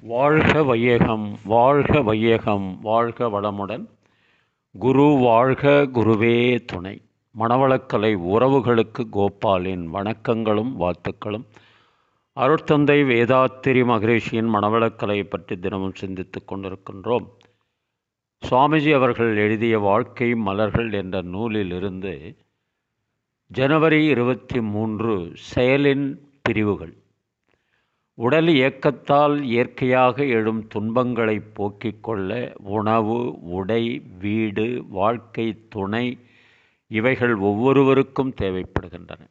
வாழ்க வையகம் வாழ்க வையகம் வாழ்க வளமுடன். குரு வாழ்க குருவே துணை. மணவளக்கலை உறவுகளுக்கு கோபாலின் வணக்கங்களும் வாழ்த்துக்களும். அருட்தந்தை வேதாத்திரி மகரிஷியின் மணவளக்கலை பற்றி தினமும் சிந்தித்துக் கொண்டிருக்கின்றோம். சுவாமிஜி அவர்கள் எழுதிய வாழ்க்கை மலர்கள் என்ற நூலிலிருந்து ஜனவரி இருபத்தி மூன்று செயலின் பிரிவுகள். உடல் இயக்கத்தால் இயற்கையாக எழும் துன்பங்களை போக்கிக் கொள்ள உணவு உடை வீடு வாழ்க்கை துணை இவைகள் ஒவ்வொருவருக்கும் தேவைப்படுகின்றன.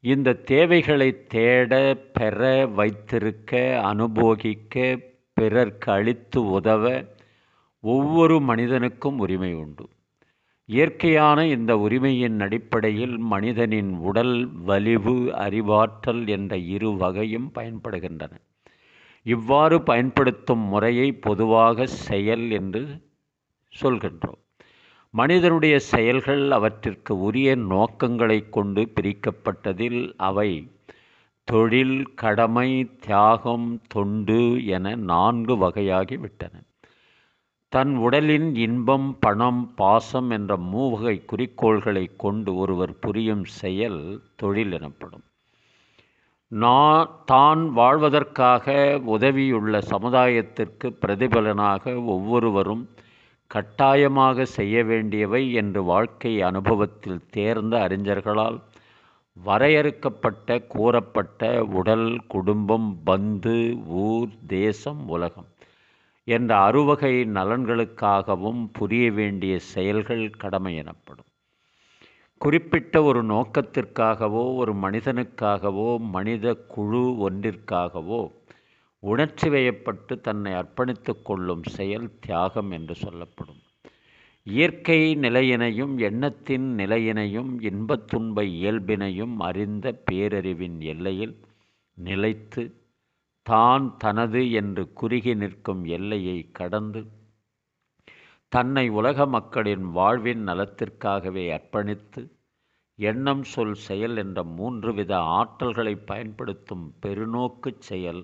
இந்த தேவைகளை தேட பெற வைத்திருக்க அனுபோகிக்க பிறர்க்கு அளித்து உதவ ஒவ்வொரு மனிதனுக்கும் உரிமை உண்டு. இயற்கையான இந்த உரிமையின் அடிப்படையில் மனிதனின் உடல் வலிவு அறிவாற்றல் என்ற இரு வகையும் பயன்படுகின்றன. இவ்வாறு பயன்படுத்தும் முறையை பொதுவாக செயல் என்று சொல்கின்றோம். மனிதனுடைய செயல்கள் அவற்றிற்கு உரிய நோக்கங்களை கொண்டு பிரிக்கப்பட்டதில் அவை தொழில் கடமை தியாகம் தொண்டு என நான்கு வகையாகிவிட்டன. தன் உடலின் இன்பம் பணம் பாசம் என்ற மூவகை குறிக்கோள்களை கொண்டு ஒருவர் புரியும் செயல் தொழில் எனப்படும். நான் தான் வாழ்வதற்காக உதவியுள்ள சமுதாயத்திற்கு பிரதிபலனாக ஒவ்வொருவரும் கட்டாயமாக செய்ய வேண்டியவை என்று வாழ்க்கை அனுபவத்தில் தேர்ந்த அறிஞர்களால் வரையறுக்கப்பட்ட கூறப்பட்ட உடல் குடும்பம் பந்து ஊர் தேசம் உலகம். என்ற அறுவகை நலன்களுக்காகவும் புரிய வேண்டிய செயல்கள் கடமை எனப்படும். குறிப்பிட்ட ஒரு நோக்கத்திற்காகவோ ஒரு மனிதனுக்காகவோ மனித குழு ஒன்றிற்காகவோ உணர்ச்சி வயப்பட்டு தன்னை அர்ப்பணித்து கொள்ளும் செயல் தியாகம் என்று சொல்லப்படும். இயற்கை நிலையினையும் எண்ணத்தின் நிலையினையும் இன்பத் துன்ப இயல்பினையும் அறிந்த பேரறிவின் எல்லையில் நிலைத்து தான் தனது என்று குறுகி நிற்கும் எல்லையை கடந்து தன்னை உலக மக்களின் வாழ்வின் நலத்திற்காகவே அர்ப்பணித்து எண்ணம் சொல் செயல் என்ற மூன்று வித ஆற்றல்களை பயன்படுத்தும் பெருநோக்கு செயல்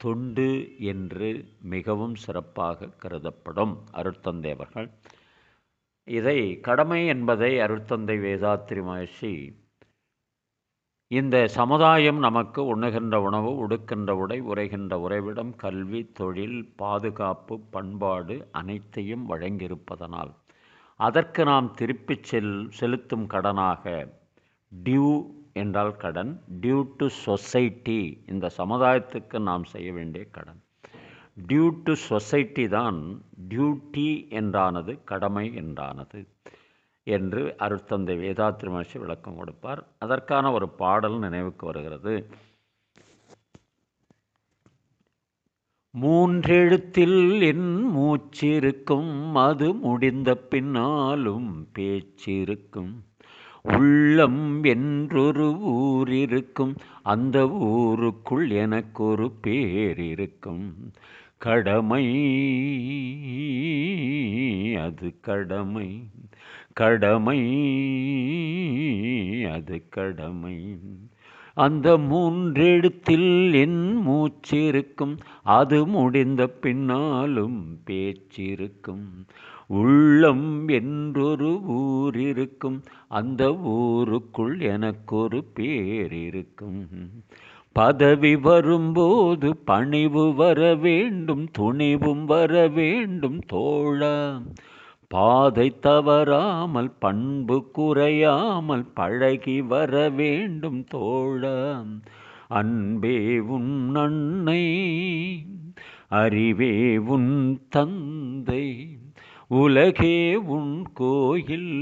தொண்டு என்று மிகவும் சிறப்பாக கருதப்படும் அருட்தந்தை அவர்கள் இதை கடமை என்பதை அருட்தந்தை வேதாத்திரி மகர்ஷி இந்த சமுதாயம் நமக்கு உண்ணுகின்ற உணவு உடுக்கின்ற உடை உரைகின்ற உறைவிடம் கல்வி தொழில் பாதுகாப்பு பண்பாடு அனைத்தையும் வழங்கியிருப்பதனால் அதற்கு நாம் திருப்பிச் செல் செலுத்தும் கடனாக டியூ என்றால் கடன் டியூ டு சொசைட்டி இந்த சமுதாயத்துக்கு நாம் செய்ய வேண்டிய கடன். டியூ டு சொசைட்டி தான் டியூட்டி என்றானது கடமை என்றானது. என்று அருட்தந்தை வேதாத்திரி மகர்ஷி விளக்கம் கொடுப்பார். அதற்கான ஒரு பாடல் நினைவுக்கு வருகிறது. மூன்றெழுத்தில் என் மூச்சிருக்கும் அது முடிந்த பின்னாலும் பேச்சிருக்கும். உள்ளம் என்றொரு ஊர் இருக்கும் அந்த ஊருக்குள் எனக்கொரு பேர் இருக்கும். கடமை அது கடமை. கடமை அது கடமை. அந்த மூன்றெழுத்தில் என் மூச்சிருக்கும் அது முடிந்த பின்னாலும் பேச்சிருக்கும். உள்ளம் என்றொரு ஊர் இருக்கும் அந்த ஊருக்குள் எனக்கொரு பேர் இருக்கும் பதவி வரும்போது பணிவு வர வேண்டும் துணிவும் வர வேண்டும் தோழா. பாதை தவறாமல் பண்பு குறையாமல் பழகி வர வேண்டும் தோழா. அன்பே உன் அன்னை அறிவே உன் தந்தை உலகே உன் கோயில்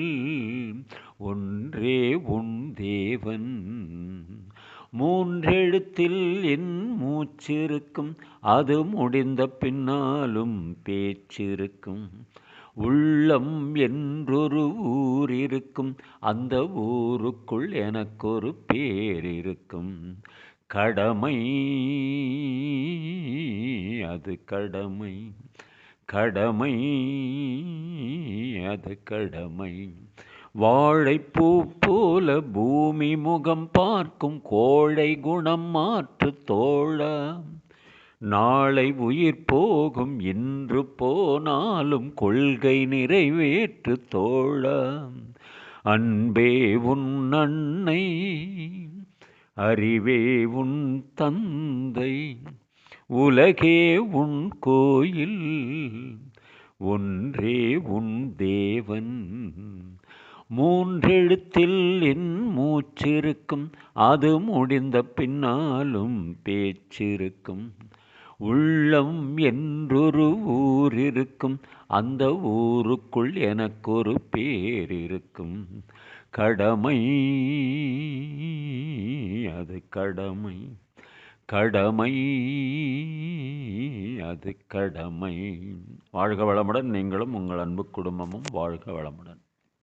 ஒன்றே உன் தேவன். மூன்றெழுத்தில் என் மூச்சிருக்கும். அது முடிந்த பின்னாலும் பேச்சிருக்கும். உள்ளம் என்றொரு ஊர் இருக்கும் அந்த ஊருக்குள் எனக்கொரு பேர் இருக்கும் கடமை அது கடமை. கடமை அது கடமை. வாழைப்பூ போல பூமி முகம் பார்க்கும் கோழை குணம் மாற்று தோழ. நாளை உயிர் போகும் இன்று போனாலும் கொள்கை நிறைவேற்று தோழ. அன்பே உன் அன்னை அறிவே உன் தந்தை உலகே உன் கோயில் ஒன்றே உன் தேவன். மூன்றெழுத்தில் என் மூச்சிருக்கும். அது முடிந்த பின்னாலும் பேச்சிருக்கும். உள்ளம் என்றொரு ஊர் இருக்கும் அந்த ஊருக்குள் எனக்கொரு பேர் இருக்கும் கடமை அது கடமை. கடமை அது கடமை. வாழ்க வளமுடன். நீங்களும் உங்கள் அன்பு குடும்பமும் வாழ்க வளமுடன்.